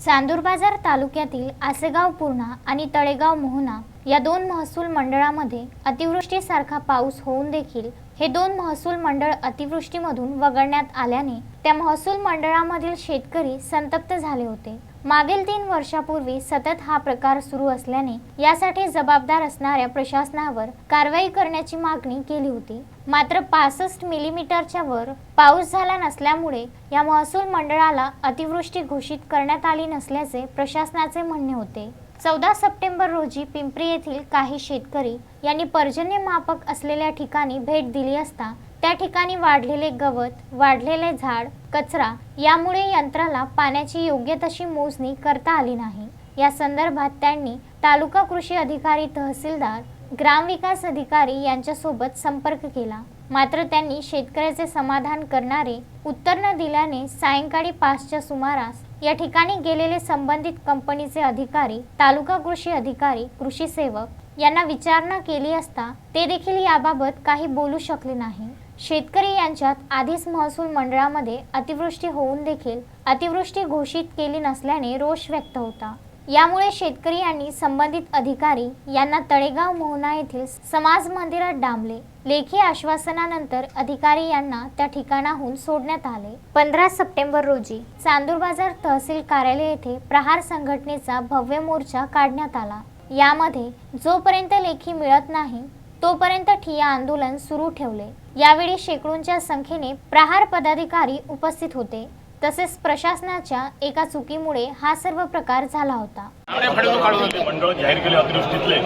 चांदूर बाजार तालुक्यातील आसेगाव पूर्णा आणि तळेगाव मोहना या दोन महसूल मंडळामध्ये अतिवृष्टीसारखा पाऊस होऊन देखील हे दोन महसूल मंडळ अतिवृष्टीमधून वगळण्यात आल्याने त्या महसूल मंडळामधील शेतकरी संतप्त झाले होते. मागील तीन वर्षापूर्वी सतत हा प्रकार सुरू असल्याने यासाठी जबाबदार असणाऱ्या प्रशासनावर कारवाई करण्याची मागणी केली होती. मात्र पासष्ट मिलीमीटरच्या वर पाऊस झाला नसल्यामुळे या महसूल मंडळाला अतिवृष्टी घोषित करण्यात आली नसल्याचे प्रशासनाचे म्हणणे होते. चौदा सप्टेंबर रोजी पिंपरी येथील काही शेतकरी यांनी पर्जन्य मापक असलेल्या ठिकाणी भेट दिली असता त्या ठिकाणी वाढलेले गवत वाढलेले झाड कचरा यामुळे यंत्राला पाण्याची योग्य तशी मोजणी करता आली नाही. या संदर्भात त्यांनी तालुका कृषी अधिकारी तहसीलदार ग्रामविकास अधिकारी यांच्यासोबत संपर्क केला. मात्र त्यांनी शेतकऱ्याचे समाधान करणारे उत्तर न दिल्याने सायंकाळी पाचच्या सुमारास या ठिकाणी गेलेले संबंधित कंपनीचे अधिकारी तालुका कृषी अधिकारी कृषी सेवक यांना विचारणा केली असता ते देखील याबाबत काही बोलू शकले नाही. शेतकरी यांच्यात आधीच महसूल मंडळामध्ये अतिवृष्टी होऊन देखील अतिवृष्टी घोषित केली नसल्याने रोष व्यक्त होता. यामुळे शेतकरी यांनी संबंधित अधिकारी यांना तळेगाव मोहना येथील समाज मंदिरात डांबले. लेखी आश्वासनानंतर अधिकारी यांना त्या ठिकाणाहून सोडण्यात आले. पंधरा सप्टेंबर रोजी चांदूर बाजार तहसील कार्यालय येथे प्रहार संघटनेचा भव्य मोर्चा काढण्यात आला. यामध्ये जोपर्यंत लेखी मिळत नाही तोपर्यंत ठिया आंदोलन सुरू ठेवले. यावेळी शेकडोंच्या संख्येने प्रहार पदाधिकारी उपस्थित होते. तसेच प्रशासनाच्या एका चुकीमुळे हा सर्व प्रकार झाला होता. मंडळ जाहीर केले अतिवृष्टीतले.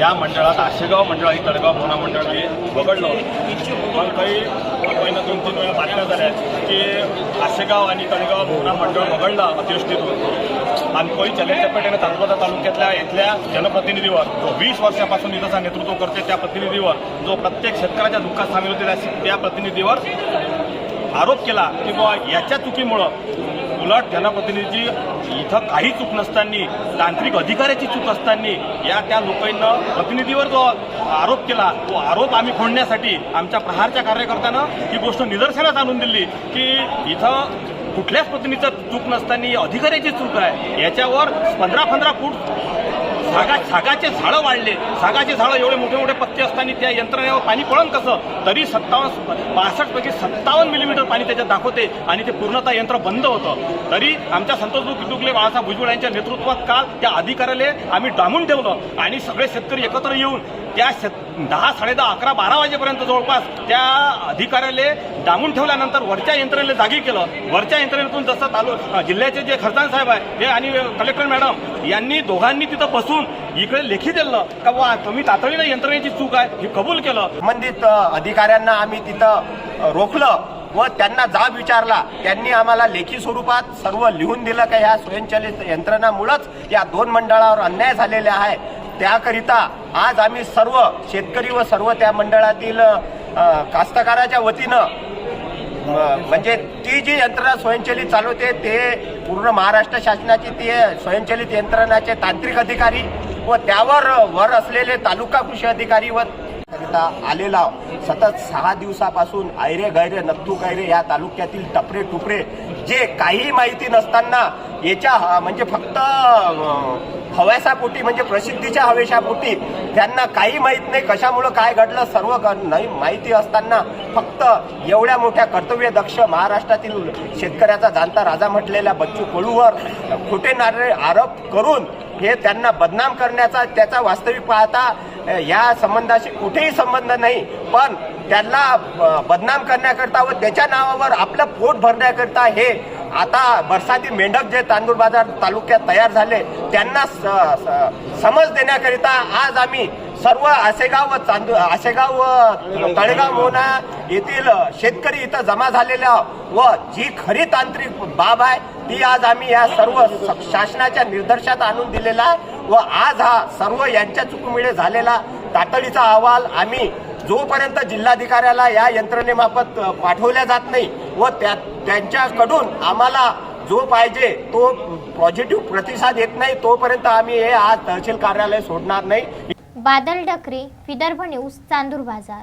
या मंडळात आशेगाव मंडळ आणि तळगाव भोना मंडळ हे वगळलं पण काही महिना दोन तीन वेळा बातम्या झाल्या की आशेगाव आणि तळेगाव भोना मंडळ वगळला अतिवृष्टीतून. आणि कोळी चलेच्या तालुका तालुक्यातल्या इथल्या जनप्रतिनिधीवर जो वीस वर्षापासून निधीचा नेतृत्व करते त्या प्रतिनिधीवर जो प्रत्येक शेतकऱ्याच्या दुःखात सामील होते त्या- त्या प्रतिनिधीवर आरोप केला की बुवा याच्या चुकीमुळं उलट जनप्रतिनिधी इथं काही चूक नसताना तांत्रिक अधिकाऱ्याची चूक असताना या त्या लोकांना प्रतिनिधीवर जो आरोप केला तो आरोप आम्ही फोडण्यासाठी आमच्या प्रहारच्या कार्यकर्त्यानं ही गोष्ट निदर्शनास आणून दिली की इथं कुठल्याच प्रतिनिधीचं चूक नसताना अधिकाऱ्याची चूक आहे. याच्यावर पंधरा पंधरा फूट सागा सागाचे झाडं वाढले. सागाचे झाडं एवढे मोठे मोठे पत्ते असताना त्या यंत्रणेवर पाणी पळण कसं? तरी सत्तावन्न बासष्टपैकी सत्तावन्न मिलीमीटर पाणी त्याच्यात दाखवते आणि ते पूर्णतः यंत्र बंद होतं. तरी आमच्या संतोष किटुकले बाळासाहेब भुजबळ यांच्या नेतृत्वात काल त्या अधिकाऱ्याला आम्ही डांबून ठेवलं आणि सगळे शेतकरी एकत्र येऊन त्या दहा साडेदहा अकरा बारा वाजेपर्यंत जवळपास त्या अधिकाऱ्याला डांबून ठेवल्यानंतर वरच्या यंत्रणेला जागी केलं. वरच्या यंत्रणेतून जसं तालु जिल्ह्याचे जे खरदान साहेब आहे हे आणि कलेक्टर मॅडम यांनी दोघांनी तिथं बसून इकडे लेखी दिलं का वा तुम्ही तातडीनं यंत्रणेची चूक आहे हे कबूल केलं. संबंधित अधिकाऱ्यांना आम्ही तिथं रोखलं व त्यांना जाब विचारला. त्यांनी आम्हाला लेखी स्वरूपात सर्व लिहून दिलं का ह्या स्वयंचलित यंत्रणामुळंच या दोन मंडळावर अन्याय झालेला आहे. त्याकरिता आज आम्ही सर्व शेतकरी व सर्व त्या मंडळातील कास्तकाराच्या वतीनं म्हणजे ती जी यंत्रणा स्वयंचलित चालवते ते पूर्ण महाराष्ट्र शासनाची ती स्वयंचलित यंत्रणाचे तांत्रिक अधिकारी व त्यावर वर असलेले तालुका कृषी अधिकारी व करिता आलेला सतत सहा दिवसापासून आयरे गैरे नत्तू गैरे या तालुक्यातील टपरे टुपरे जे काही माहिती नसताना याच्या म्हणजे फक्त हव्यासापोटी म्हणजे प्रसिद्धीच्या हवेशापोटी त्यांना काही माहीत नाही कशामुळं काय घडलं सर्व ग- नाही माहिती असताना फक्त एवढ्या मोठ्या कर्तव्यदक्ष महाराष्ट्रातील शेतकऱ्याचा जाणता राजा म्हटलेल्या बच्चू कडूवर खोटे नारे आरोप करून हे त्यांना बदनाम करण्याचा त्याचा वास्तविक पाहता या संबंधाशी कुठेही संबंध नाही. पण त्यांना बदनाम करण्याकरता व त्याच्या नावावर आपलं पोट भरण्याकरता हे आता बरसाती मेंढक जे तांदूळ बाजार तालुक्यात तयार झाले त्यांना स- स- समज देण्याकरिता आज आम्ही सर्व आसेगाव व चांदू आसेगाव व तळेगाव मोना येथील शेतकरी इथं जमा झालेले व जी खरी तांत्रिक बाब आहे ती आज आम्ही या सर्व शासनाच्या निर्देशात आणून दिलेला आहे व आज हा सर्व यांच्या चुकीमुळे झालेला तातडीचा अहवाल आम्ही जोपर्यंत जिल्हाधिकाऱ्याला या यंत्रणेमार्फत पाठवल्या जात नाही व त्या त्यांच्याकडून आम्हाला जो पाहिजे तो पॉझिटिव्ह प्रतिसाद येत नाही तोपर्यंत आम्ही हे आज तहसील कार्यालय सोडणार नाही. बादल डकरे विदर्भ न्यूज चांदूर बाजार.